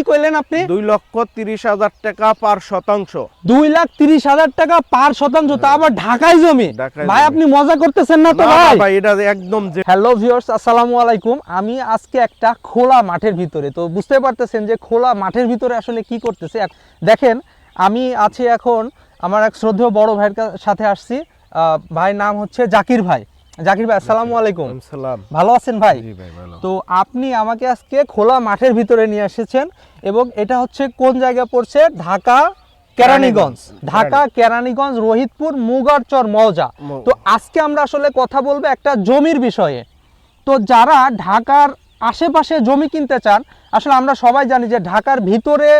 কি কইলেন আপনি? দুই লক্ষ তিরিশ হাজার টাকা পার শতাংশ। দুই লাখ তিরিশ হাজার টাকা পার শতাংশ তা আবার ঢাকায় জমি? ভাই আপনি মজা করতেছেন না তো না, না ভাই? ভাই এটা একদম হ্যালো ভিউয়ার্স আসসালামু আলাইকুম। আমি আজকে একটা খোলা মাঠের ভিতরে তো বুঝতে পারতেছেন যে খোলা মাঠের ভিতরে আসলে কি করতেছে? দেখেন আমি আছি এখন আমার এক শ্রদ্ধেয় বড় ভাইয়ের সাথে আসছি। আহ, ভাইয়ের নাম হচ্ছে জাকির ভাই। জাকির ভাই আসসালামু আলাইকুম। সালাম ভালো আছেন ভাই? জি ভাই ভালো। তো আপনি আমাকে আজকে খোলা মাঠের ভিতরে নিয়ে এসেছেন এবং এটা হচ্ছে কোন জায়গা পড়ছে? ঢাকা কেরানীগঞ্জ। ঢাকা কেরানীগঞ্জ রোহিতপুর মুগারচর মৌজা তো আজকে আমরা আসলে কথা বলব একটা জমির বিষয়ে। তো যারা ঢাকার আশেপাশে জমি কিনতে চান আসলে আমরা সবাই জানি যে ঢাকার ভিতরে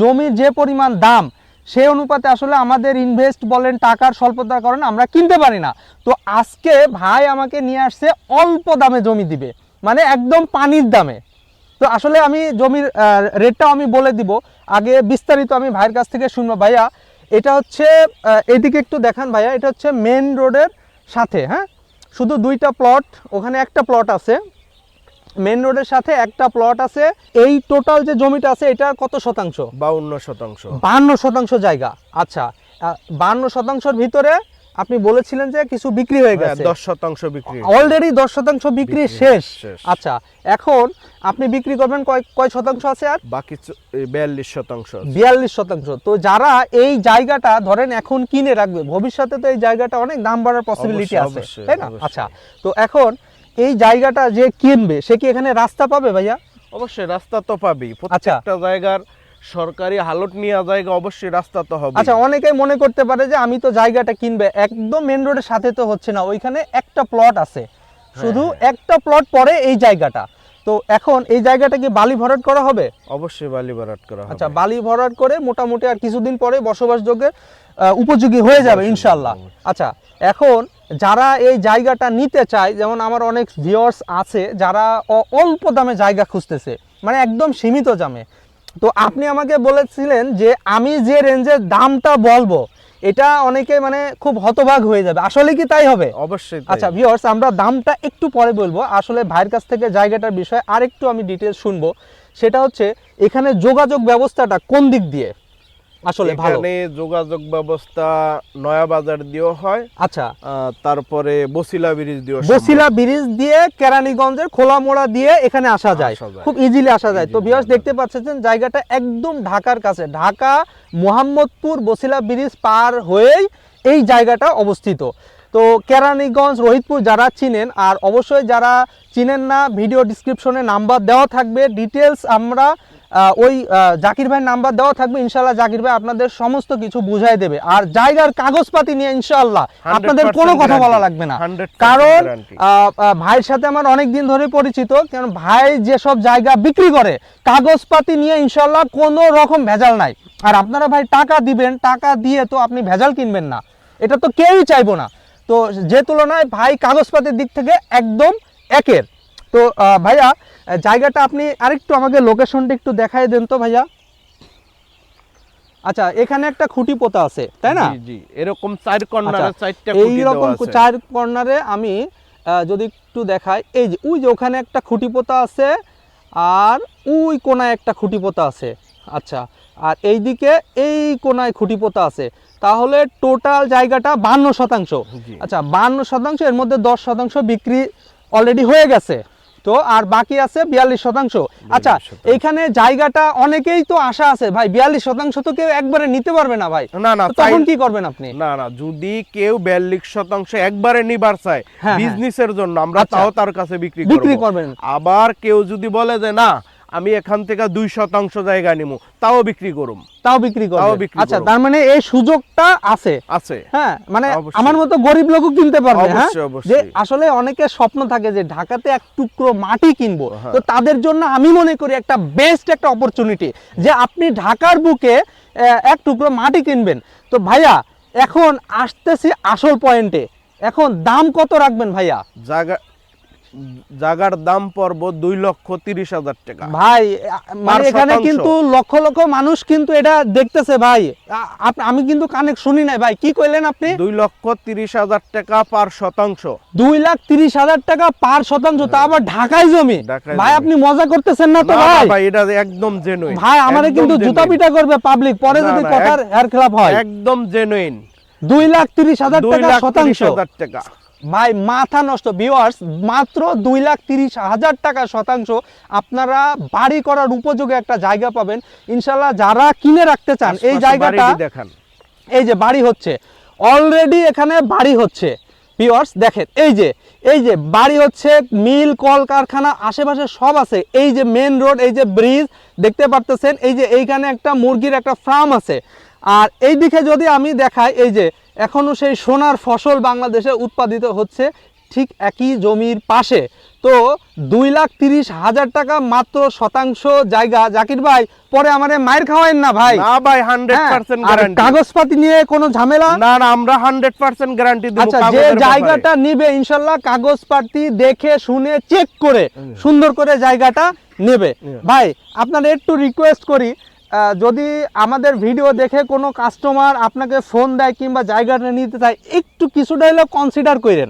জমির যে পরিমাণ দাম সেই অনুপাতে আসলে আমাদের ইনভেস্ট বলেন টাকার স্বল্পতার কারণে আমরা কিনতে পারি না। তো আজকে ভাই আমাকে নিয়ে আসছে অল্প দামে জমি দিবে মানে একদম পানির দামে। তো আসলে আমি জমির রেটটাও আমি বলে দিব। আগে বিস্তারিত আমি ভাইয়ের কাছ থেকে শুনব। ভাইয়া, এটা হচ্ছে এদিকে একটু দেখান ভাইয়া, এটা হচ্ছে মেন রোডের সাথে হ্যাঁ? শুধু দুইটা প্লট ওখানে একটা প্লট আছে। মেন রোডের সাথে একটা প্লট আছে। এই টোটাল যে জমিটা আছে এটা কত শতাংশ? বাউন্ন শতাংশ। বান্ন শতাংশ জায়গা। আচ্ছা বান্ন শতাংশের ভিতরে আপনি বলেছিলেন যে কিছু বিক্রি হয়ে হ্যাঁ, গেছে। দশ শতাংশ বিক্রি অলরেডি দশ শতাংশ বিক্রি শেষ। আচ্ছা এখন আপনি বিক্রি করবেন কয় কয় শতাংশ আছে আর? বাকি বিয়াল্লিশ শতাংশ বিয়াল্লিশ শতাংশ। তো যারা এই জায়গাটা ধরেন এখন কিনে রাখবে ভবিষ্যতে তো এই জায়গাটা অনেক দাম বাড়ার পসিবিলিটি আছে তাই না? আচ্ছা তো এখন এই জায়গাটা যে কিনবে সে কি এখানে রাস্তা পাবে ভাইয়া? অবশ্যই রাস্তা তো পাবি আচ্ছা। প্রত্যেকটা জায়গার সরকারি হালট নেওয়া জায়গা অবশ্যই রাস্তা তো হবে আচ্ছা অনেকেই মনে করতে পারে যে আমি তো জায়গাটা কিনবে একদম মেন রোডের সাথে তো হচ্ছে না ওইখানে একটা প্লট আছে। শুধু একটা প্লট পরে এই জায়গাটা। তো এখন এই জায়গাটা কি বালি ভরাট করা হবে? অবশ্যই বালি ভরাট করা হবে। আচ্ছা বালি ভরাট করে মোটামুটি আর কিছুদিন পরে বসবাসযোগ্যের আহ, উপযোগী হয়ে যাবে ইনশাল্লাহ আচ্ছা এখন যারা এই জায়গাটা নিতে চায় যেমন আমার অনেক ভিউয়ার্স আছে যারা অল্প দামে জায়গা খুঁজতেছে মানে একদম সীমিত দামে। তো আপনি আমাকে বলেছিলেন যে আমি যে রেঞ্জের দামটা বলব এটা অনেকে মানে খুব হতভাগ হয়ে যাবে। আসলে কি তাই হবে? অবশ্যই আচ্ছা ভিউয়ার্স আমরা দামটা একটু পরে বলব। আসলে ভাইয়ের কাছ থেকে জায়গাটার বিষয়ে আরেকটু আমি ডিটেলস শুনব। সেটা হচ্ছে এখানে যোগাযোগ ব্যবস্থাটা কোন দিক দিয়ে? আসলে ভালো। এখানে যোগাযোগ ব্যবস্থা নয়া বাজার দিয়েও হয় আচ্ছা। তারপরে বসিলা ব্রিজ দিয়েও বসিলা ব্রিজ দিয়ে কেরানীগঞ্জের খোলা মোড়া দিয়ে এখানে আসা যায়। খুব ইজিলি আসা যায়। তো ভিউয়ার্স দেখতে পাচ্ছেন জায়গাটা একদম ঢাকার কাছে। ঢাকা মোহাম্মদপুর বসিলা ব্রিজ পার হয়েই এই জায়গাটা অবস্থিত। তো কেরানীগঞ্জ রোহিতপুর যারা চিনেন আর অবশ্যই যারা চিনেন না ভিডিও ডিসক্রিপশনে নাম্বার দেওয়া থাকবে। ডিটেলস আমরা ওই জাকির ভাইয়ের নাম্বার দেওয়া থাকবে ইনশাল্লাহ জাকির ভাই আপনাদের সমস্ত কিছু বুঝাই দেবে। আর জায়গার কাগজপাতি নিয়ে ইনশাল্লাহ আপনাদের কোনো কথা বলা লাগবে না। কারণ ভাইয়ের সাথে আমার অনেক দিন ধরে পরিচিত কারণ ভাই যেসব জায়গা বিক্রি করে কাগজপাতি নিয়ে ইনশাল্লাহ কোনো রকম ভেজাল নাই। আর আপনারা ভাই টাকা দিবেন টাকা দিয়ে তো আপনি ভেজাল কিনবেন না। এটা তো কেউই চাইব না। তো যে তুলনায় ভাই কাগজপাতির দিক থেকে একদম একের। তো ভাইয়া জায়গাটা আপনি আরেকটু আমাকে লোকেশনটা একটু দেখাই দেন তো ভাইয়া। আচ্ছা এখানে একটা খুঁটি পোতা আছে তাই না? জি এরকম চার কর্নারে আচ্ছা, চারটা খুঁটি এইরকম চার কর্নারে আমি যদি একটু দেখাই এই যে ওই যে ওখানে একটা খুঁটি পোতা আছে আর ওই কোনায় একটা খুঁটি পোতা আছে। আচ্ছা আর এইদিকে এই কোনায় খুঁটি পোতা আছে। তাহলে টোটাল জায়গাটা বান্ন শতাংশ। আচ্ছা বান্ন শতাংশ এর মধ্যে দশ শতাংশ বিক্রি অলরেডি হয়ে গেছে। তো আর বাকি আছে বিয়াল্লিশ শতাংশ। আচ্ছা এখানে এইখানে জায়গাটা অনেকেই তো আশা আছে ভাই বিয়াল্লিশ শতাংশ তো কেউ একবারে নিতে পারবে না ভাই। না না তখন কি করবেন আপনি? না না যদি কেউ বিয়াল্লিশ শতাংশ একবারে নিবার চায় হ্যাঁ। বিজনেসের জন্য আমরা আচ্ছা। তাও তার কাছে বিক্রি বিক্রি করবেন। আবার কেউ যদি বলে যে না আমি এখান থেকে দুই শতাংশ জায়গা নিমু। তাও বিক্রি করুম। তাও বিক্রি বিক্রি আচ্ছা তার মানে এই সুযোগটা আছে? আছে। হ্যাঁ মানে আমার মতো গরিব লোকও কিনতে পারবে হ্যাঁ। যে আসলে অনেকের স্বপ্ন থাকে যে ঢাকাতে এক টুকরো মাটি কিনবো। হ্যাঁ। তো তাদের জন্য আমি মনে করি একটা বেস্ট একটা অপরচুনিটি যে আপনি ঢাকার বুকে এক টুকরো মাটি কিনবেন। তো ভাইয়া এখন আসতেছি আসল পয়েন্টে এখন দাম কত রাখবেন ভাইয়া? জায়গা জাগার দাম পড়ব দুই লক্ষ তিরিশ হাজার টাকা। ভাই মানে এখানে। কিন্তু লক্ষ লক্ষ মানুষ কিন্তু এটা দেখতেছে ভাই। আমি কিন্তু কানে শুনি নাই ভাই। কি কইলেন আপনি? দুই লক্ষ তিরিশ হাজার টাকা পার শতাংশ। দুই লাখ তিরিশ হাজার টাকা পার শতাংশ তা আবার ঢাকায় জমি? ভাই আপনি মজা করতেছেন না তো ভাই? ভাই এটা একদম জেনুইন ভাই আমারে কিন্তু জুতা পিটা করবে পাবলিক পরে যদি কথার হেয়ার খেলাপ হয়। একদম জেনুইন দুই লাখ তিরিশ হাজার টাকা শতাংশ। হাজার টাকা। ভাই মাথা নষ্ট ভিউয়ার্স মাত্র দুই লাখ তিরিশ হাজার টাকা শতাংশ আপনারা বাড়ি করার উপযোগী একটা জায়গা পাবেন। ইনশাল্লাহ যারা কিনে রাখতে চান এই জায়গাটা দেখান। এই যে বাড়ি হচ্ছে অলরেডি এখানে বাড়ি হচ্ছে ভিউয়ার্স দেখেন এই যে এই যে বাড়ি হচ্ছে মিল কল কারখানা আশেপাশে সব আছে। এই যে মেন রোড এই যে ব্রিজ দেখতে পারতেছেন এই যে এইখানে একটা মুরগির একটা ফার্ম আছে। আর এই দিকে যদি আমি দেখাই এই যে এখনও সেই সোনার ফসল বাংলাদেশে উৎপাদিত হচ্ছে ঠিক একই জমির পাশে। তো দুই লাখ তিরিশ হাজার টাকা মাত্র শতাংশ জায়গা। জাকির ভাই পরে আমারে মায়ের খাওয়াইন না ভাই? না ভাই হান্ড্রেড হ্যাঁ, পার্সেন্ট কাগজপাতি নিয়ে কোনো ঝামেলা? না না আমরা হান্ড্রেড পার্সেন্ট গ্যারান্টি আচ্ছা যে জায়গাটা নিবে ইনশাল্লাহ কাগজপাতি দেখে শুনে চেক করে সুন্দর করে জায়গাটা নেবে। ভাই আপনার একটু রিকোয়েস্ট করি যদি আমাদের ভিডিও দেখে কোনো কাস্টমার আপনাকে ফোন দেয় কিংবা জায়গাটা নিতে চায় একটু কিছুটা হলেও কনসিডার করেন।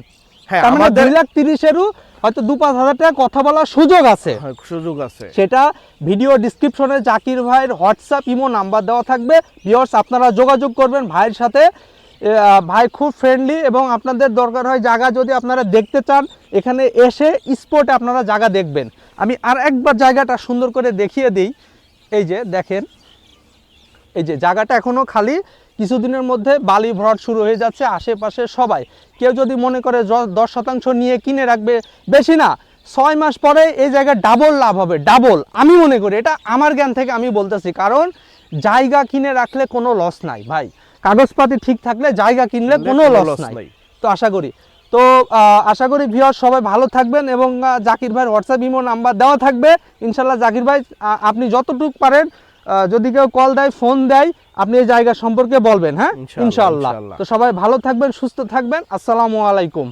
হ্যাঁ মানে আমাদের দুই লাখ তিরিশেরও হয়তো দু পাঁচ হাজার টাকা কথা বলার সুযোগ আছে। হ্যাঁ, সুযোগ আছে। সেটা ভিডিও ডিসক্রিপশনে জাকির ভাইয়ের হোয়াটসঅ্যাপ ইমো নাম্বার দেওয়া থাকবে। ভিওর্স আপনারা যোগাযোগ করবেন ভাইয়ের সাথে। ভাই খুব ফ্রেন্ডলি এবং আপনাদের দরকার হয় জায়গা যদি আপনারা দেখতে চান এখানে এসে স্পটে আপনারা জায়গা দেখবেন। আমি আর একবার জায়গাটা সুন্দর করে দেখিয়ে দিই। এই যে দেখেন এই যে জায়গাটা এখনও খালি কিছুদিনের মধ্যে বালি ভরাট শুরু হয়ে যাচ্ছে আশেপাশে সবাই। কেউ যদি মনে করে দশ শতাংশ নিয়ে কিনে রাখবে বেশি না ছয় মাস পরে এই জায়গায় ডাবল লাভ হবে ডাবল আমি মনে করি এটা আমার জ্ঞান থেকে আমি বলতেছি কারণ জায়গা কিনে রাখলে কোনো লস নাই ভাই। কাগজপাতি ঠিক থাকলে জায়গা কিনলে কোনো লস নাই। নাই। তো আশা করি তো আহ, আশা করি ভিওর সবাই ভালো থাকবেন এবং জাকির ভাইয়ের হোয়াটসঅ্যাপ ইমো নাম্বার দেওয়া থাকবে। ইনশাল্লাহ জাকির ভাই আপনি যতটুকু পারেন যদি কেউ কল দেয় ফোন দেয় আপনি এই জায়গা সম্পর্কে বলবেন হ্যাঁ? ইনশাল্লাহ। তো সবাই ভালো থাকবেন সুস্থ থাকবেন। আসসালামু আলাইকুম।